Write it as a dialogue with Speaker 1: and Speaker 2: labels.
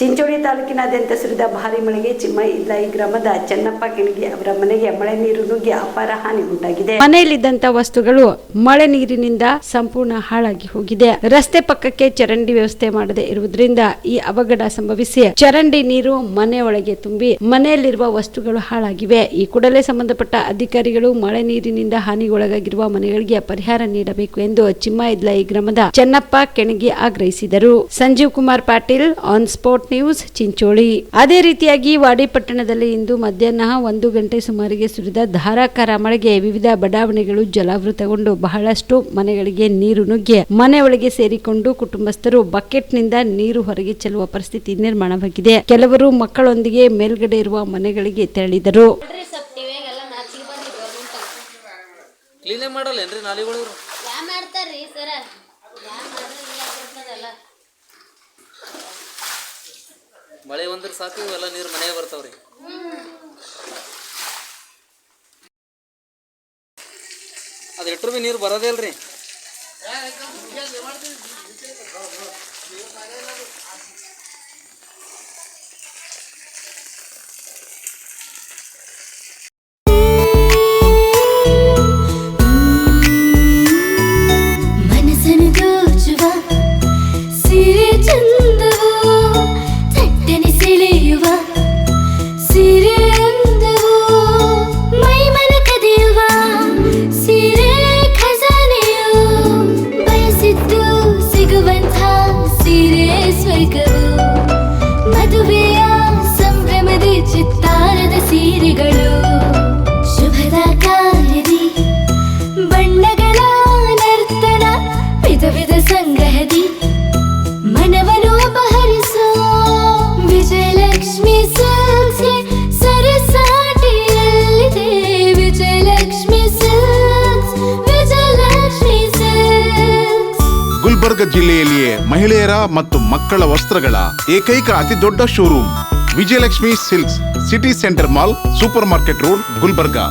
Speaker 1: ಚಿಂಚೋಳಿ ತಾಲೂಕಿನಾದ್ಯಂತ ಭಾರಿ ಮಳೆಗೆ ಚಿಮ್ಮ ಇದ್ಲಾಯಿ ಗ್ರಾಮದ ಚೆನ್ನಪ್ಪ ಕಿಣಗಿ ಅವರ ಮನೆಗೆ ಮಳೆ ನೀರು ನುಗ್ಗಿ ಅಪಾರ ಹಾನಿ ಉಂಟಾಗಿದೆ. ಮನೆಯಲ್ಲಿದ್ದಂತ ವಸ್ತುಗಳು ಮಳೆ ನೀರಿನಿಂದ ಸಂಪೂರ್ಣ ಹಾಳಾಗಿ ಹೋಗಿದೆ. ರಸ್ತೆ ಪಕ್ಕಕ್ಕೆ ಚರಂಡಿ ವ್ಯವಸ್ಥೆ ಮಾಡದೆ ಇರುವುದರಿಂದ ಈ ಅವಘಡ ಸಂಭವಿಸಿ ಚರಂಡಿ ನೀರು ಮನೆ ಒಳಗೆ ತುಂಬಿ ಮನೆಯಲ್ಲಿರುವ ವಸ್ತುಗಳು ಹಾಳಾಗಿವೆ. ಈ ಕೂಡಲೇ ಸಂಬಂಧಪಟ್ಟ ಅಧಿಕಾರಿಗಳು ಮಳೆ ನೀರಿನಿಂದ ಹಾನಿಗೊಳಗಾಗಿರುವ ಮನೆಗಳಿಗೆ ಪರಿಹಾರ ನೀಡಬೇಕು ಎಂದು ಚಿಮ್ಮ ಇದ್ಲಾಯಿ ಗ್ರಾಮದ ಚೆನ್ನಪ್ಪ ಕೆಣಗಿ ಆಗ್ರಹಿಸಿದರು. Sanjeev Kumar Patil on spot news Chincholi. ಅದೇ ರೀತಿಯಾಗಿ ವಾಡಿಪಟ್ಟಣದಲ್ಲಿ ಇಂದು ಮಧ್ಯಾಹ್ನ ಒಂದು ಗಂಟೆ ಸುಮಾರಿಗೆ ಸುರಿದ ಧಾರಾಕಾರ ಮಳೆಗೆ ವಿವಿಧ ಬಡಾವಣೆಗಳು ಜಲಾವೃತಗೊಂಡು ಬಹಳಷ್ಟು ಮನೆಗಳಿಗೆ ನೀರು ನುಗ್ಗಿ ಮನೆ ಒಳಗೆ ಸೇರಿಕೊಂಡು ಕುಟುಂಬಸ್ಥರು ಬಕೆಟ್ನಿಂದ ನೀರು ಹೊರಗೆ ಚೆಲ್ಲುವ ಪರಿಸ್ಥಿತಿ ನಿರ್ಮಾಣವಾಗಿದೆ. ಕೆಲವರು ಮಕ್ಕಳೊಂದಿಗೆ ಮೇಲ್ಗಡೆ ಇರುವ ಮನೆಗಳಿಗೆ ತೆರಳಿದರು.
Speaker 2: ಕ್ಲೀನೇ ಮಾಡಲ್ಲ ಏನ್ರಿ ನಾಲಿಗಳು
Speaker 3: ಯಾ ಮಾಡ್ತಾರ್ರಿ ಸರ್? ಯಾ ಮಾಡಿಲ್ಲ
Speaker 2: ಮಳೆ ಒಂದ್ರ ಸಾಕು ಇವೆಲ್ಲ ನೀರು ಮನೆಗೆ ಬರ್ತಾವ್ರಿ. ಅದು ಇಟ್ಟರು ಭೀ ನೀರು ಬರೋದೇ ಅಲ್ರಿ
Speaker 4: ಮನಸ್ಸನ್ನು ದೋಚುವ ಸಿರಿ ಚಂದವು ಚಿತ್ತಾರದ ಸೀರೆಗಳು. ಶುಭದ ಕಾರ್ಯದಿ ಬಣ್ಣಗಳ ನರ್ತನ, ವಿಧ ವಿಧ ಸಂಗ್ರಹದಿ ವಿಜಯಲಕ್ಷ್ಮಿ ವಿಜಯಲಕ್ಷ್ಮಿ
Speaker 5: ಗುಲ್ಬರ್ಗ ಜಿಲ್ಲೆಯಲ್ಲಿಯೇ ಮಹಿಳೆಯರ ಮತ್ತು ಮಕ್ಕಳ ವಸ್ತ್ರಗಳ ಏಕೈಕ ಅತಿ ದೊಡ್ಡ showroom. Vijayalakshmi silks city centre mall supermarket road Gulbarga.